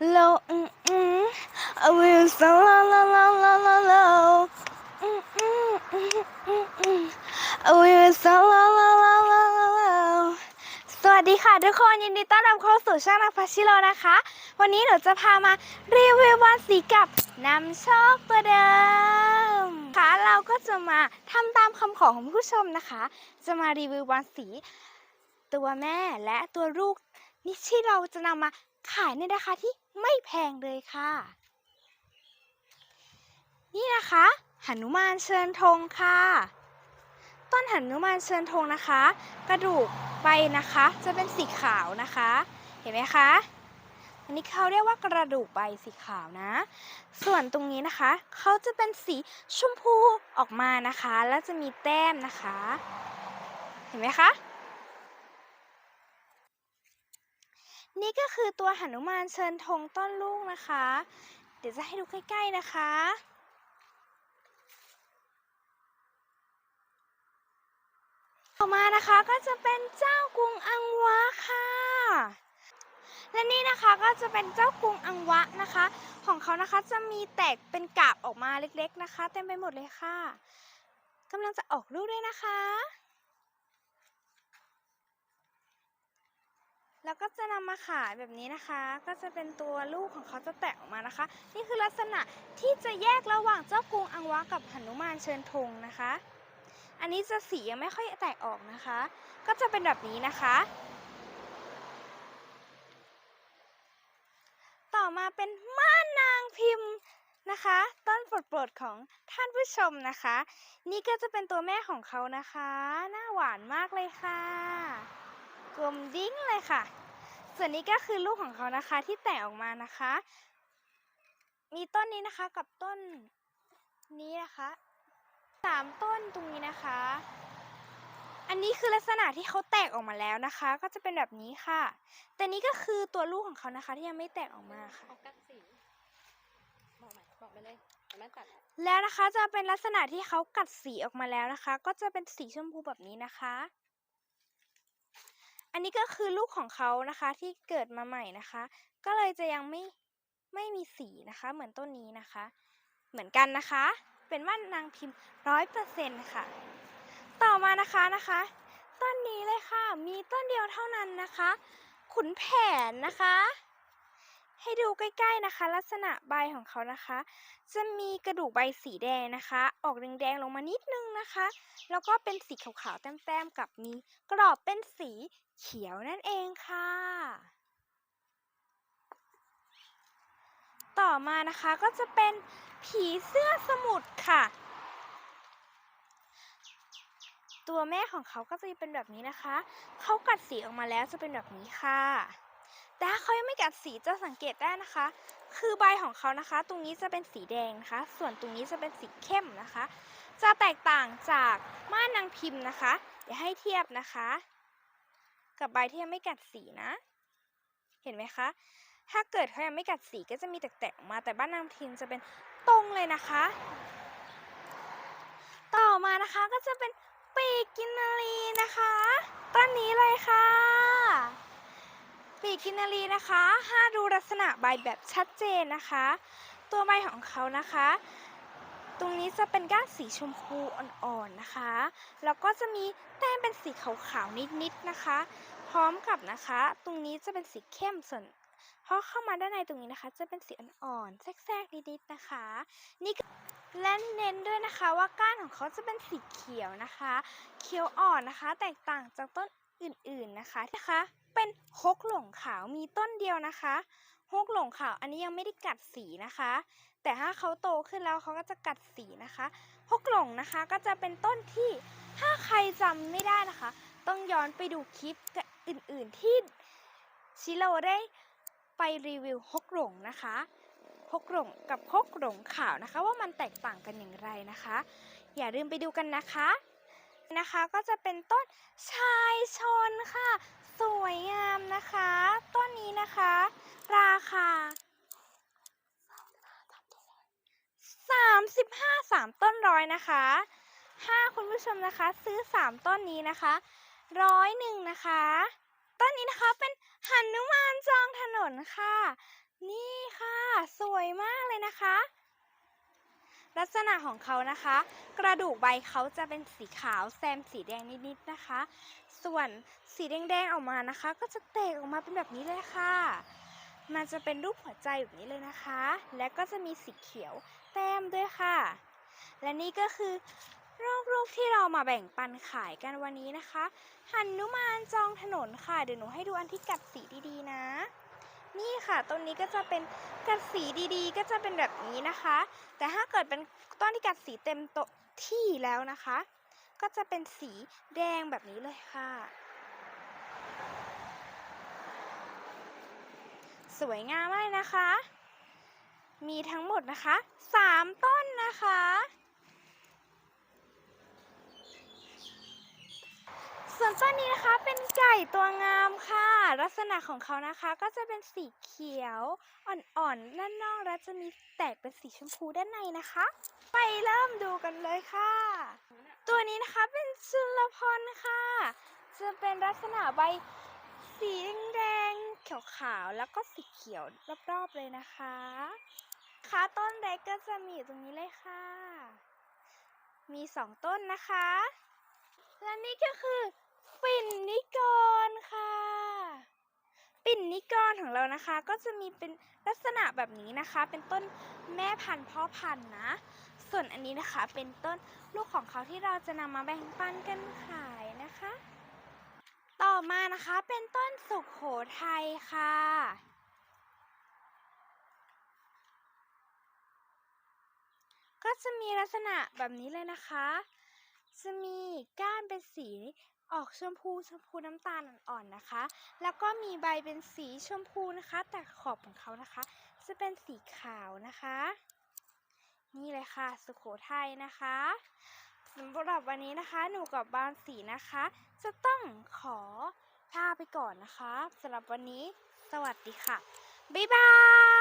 low, mm, mm. I will so low, low, low, low, low, low. Mm, mm, mm, mm, mm. I will so low, low, low, low, low, low. สวัสดีค่ะทุกคนยินดีต้อนรับเข้าสู่ช่องนักพัชชิโรนะคะ วันนี้หนูจะพามารีวิวบอลสีกับนำโชคตัวเดิมค่ะเราก็จะมาทำตามคำขอของผู้ชมนะคะ จะมารีวิวบอลสี ตัวแม่และตัวลูกนี่ที่เราจะนำมา ขายในราคาที่ไม่แพงเลยค่ะ นี่นะคะหนุมานเชิญธงค่ะ ต้นหนุมานเชิญธงนะคะ กระดูกใบนะคะ จะเป็นสีขาวนะคะ เห็นไหมคะอันนี้เขาเรียกว่ากระดูกใบสีขาวนะ ส่วนตรงนี้นะคะเขาจะเป็นสีชมพูออกมานะคะ แล้วจะมีแต้มนะคะ เห็นไหมคะ นี่ก็คือตัวหนุมานเชิญธงต้นลูกนะคะ เดี๋ยวจะให้ดูใกล้ ๆนะคะ ต่อมานะคะก็จะเป็นเจ้ากรุงอังวะค่ะ และนี่นะคะก็จะเป็นเจ้ากรุงอังวะนะคะ ของเขานะคะจะมีแตกเป็นกาบออกมาเล็กๆนะคะ เต็มไปหมดเลยค่ะกำลังจะออกลูกด้วยนะคะ แล้วก็จะนำมาขายแบบนี้นะคะ ก็จะเป็นตัวลูกของเขาจะแตกออกมานะคะ นี่คือลักษณะที่จะแยกระหว่างเจ้ากรุงอังวะกับหนุมานเชิญธงนะคะ อันนี้จะสียังไม่ค่อยแตกออกนะคะ ก็จะเป็นแบบนี้นะคะ ต่อมาเป็นม่านนางพิมพ์นะคะต้นโปรดๆของท่านผู้ชมนะคะ นี่ก็จะเป็นตัวแม่ของเขานะคะ หน้าหวานมากเลยค่ะ กลมดิ้งเลยค่ะ ส่วนนี้ก็คือลูกของเขานะคะที่แตกออกมานะคะ มีต้นนี้นะคะกับต้นนี้นะคะสามต้นตรงนี้นะคะ อันนี้คือลักษณะที่เขาแตกออกมาแล้วนะคะ ก็จะเป็นแบบนี้ค่ะ แต่นี้ก็คือตัวลูกของเขานะคะ ที่ยังไม่แตกออกมาค่ะเขากัดสีบอกใหม่บอกไปเลยแต่ไม่ตัดแล้วนะคะจะเป็นลักษณะที่เขากัดสีออกมาแล้วนะคะ ก็จะเป็นสีชมพูแบบนี้นะคะ อันนี้ก็คือลูกของเขานะคะที่เกิดมาใหม่นะคะ ก็เลยจะยังไม่ไม่มีสีนะคะ เหมือนต้นนี้นะคะ เหมือนกันนะคะ เป็นว่านนางพิมพ์ร้อยเปอร์เซ็นต์ค่ะ ต่อมานะคะนะคะ ต้นนี้เลยค่ะ มีต้นเดียวเท่านั้นนะคะ ขุนแผนนะคะ ให้ดูใกล้ๆนะคะ ลักษณะใบของเขานะคะ จะมีกระดูกใบสีแดงนะคะ ออกแดงๆลงมานิดนึงนะคะ แล้วก็เป็นสีขาวๆแต้มๆกับมีกรอบเป็นสี เขียวนั่นเองค่ะ ต่อมานะคะก็จะเป็นผีเสื้อสมุทรค่ะ ตัวแม่ของเขาก็จะเป็นแบบนี้นะคะ เขากัดสีออกมาแล้วจะเป็นแบบนี้ค่ะ แต่ถ้าเขายังไม่กัดสีจะสังเกตได้นะคะ คือใบของเขานะคะ ตรงนี้จะเป็นสีแดงนะคะ ส่วนตรงนี้จะเป็นสีเข้มนะคะ จะแตกต่างจากม่านนางพิมพ์นะคะ เดี๋ยวให้เทียบนะคะ กับใบที่ยังไม่กัดสีนะ เห็นไหมคะ ถ้าเกิดเขายังไม่กัดสีก็จะมีแตกๆออกมา แต่บ้านนางพิมจะเป็นตรงเลยนะคะ ต่อมานะคะก็จะเป็นปีกกินนารีนะคะ ต้นนี้เลยค่ะ ปีกกินนารีนะคะถ้าดูลักษณะใบแบบชัดเจนนะคะ ตัวใบของเขานะคะ ตรงนี้จะเป็นก้านสีชมพูอ่อนๆนะคะ แล้วก็จะมีแต้มเป็นสีขาวๆนิดๆนะคะ พร้อมกับนะคะ ตรงนี้จะเป็นสีเข้มส่วนพอเข้ามาด้านในตรงนี้นะคะ จะเป็นสีอ่อนๆแทรกๆนิดๆนะคะ นี่และเน้นด้วยนะคะว่าก้านของเขาจะเป็นสีเขียวนะคะ เขียวอ่อนนะคะ แตกต่างจากต้นอื่นๆนะคะนะคะ เป็นฮกหลงขาวมีต้นเดียวนะคะฮกหลงขาวอันนี้ยังไม่ได้กัดสีนะคะ แต่ถ้าเขาโตขึ้นแล้วเขาก็จะกัดสีนะคะฮกหลงนะคะก็จะเป็นต้นที่ถ้าใครจำไม่ได้นะคะ ต้องย้อนไปดูคลิปอื่นๆที่ชิโร่ได้ไปรีวิวฮกหลงนะคะฮกหลงกับฮกหลงขาวนะคะ ว่ามันแตกต่างกันอย่างไรนะคะ อย่าลืมไปดูกันนะคะนะคะก็จะเป็นต้นชายชนค่ะ สวยงามนะคะ ต้นนี้นะคะ ราคา 35 3 ต้ นะคะถ้าคุณผู้ชมนะคะ ซื้อ3ต้นนี้นะคะร้อยหนึ่งนะคะ ต้นนี้นะคะเป็นหันุมานจองถนนค่ะ นี่ค่ะ สวยมากเลยนะคะ ลักษณะของเขานะคะ กระดูกใบเขาจะเป็นสีขาวแซมสีแดงนิดๆนะคะ ส่วนสีแดงๆออกมานะคะ ก็จะแตกออกมาเป็นแบบนี้เลยค่ะ มันจะเป็นรูปหัวใจแบบนี้เลยนะคะ และก็จะมีสีเขียวแต้มด้วยค่ะ และนี่ก็คือลูกๆที่เรามาแบ่งปันขายกันวันนี้นะคะ หันนุมานจองถนนค่ะ เดี๋ยวหนูให้ดูอันที่กัดสีดีๆนะ นี่ค่ะต้นนี้ก็จะเป็นกัดสีดีๆ ก็จะเป็นแบบนี้นะคะ แต่ถ้าเกิดเป็นต้นที่กัดสีเต็มโตะที่แล้วนะคะ ก็จะเป็นสีแดงแบบนี้เลยค่ะ สวยงามมากนะคะ มีทั้งหมดนะคะสามต้น นะคะ ส่วนต้นนี้นะคะเป็นไก่ตัวงามค่ะ ลักษณะของเขานะคะก็จะเป็นสีเขียวอ่อนๆด้านนอกและจะมีแตกเป็นสีชมพูด้านในนะคะ ไปเริ่มดูกันเลยค่ะ ตัวนี้นะคะเป็นชุลพรค่ะ จะเป็นลักษณะใบสีแดงๆขาวๆแล้วก็สีเขียวรอบๆเลยนะคะ ต้นเล็กก็จะมีอยู่ตรงนี้เลยค่ะ มีสองต้นนะคะ และนี่ก็คือ ปิ่นนิกรค่ะ ปิ่นนิกรของเรานะคะ ก็จะมีเป็นลักษณะแบบนี้นะคะ เป็นต้นแม่พันธุ์พ่อพันธุ์นะ ส่วนอันนี้นะคะเป็นต้นลูกของเขาที่เราจะนำมาแบ่งปันกันขายนะคะ ต่อมานะคะเป็นต้นสุขโขทัยค่ะ ก็จะมีลักษณะแบบนี้เลยนะคะ จะมีก้านเป็นสีออกชมพูชมพูน้ำตาลอ่อนๆนะคะ แล้วก็มีใบเป็นสีชมพูนะคะ แต่ขอบของเขานะคะ จะเป็นสีขาวนะคะ นี่เลยค่ะ สุโขทัยนะคะสำหรับวันนี้นะคะ หนูกับบานสีนะคะ จะต้องขอลาไปก่อนนะคะสำหรับวันนี้ สวัสดีค่ะ บ๊ายบาย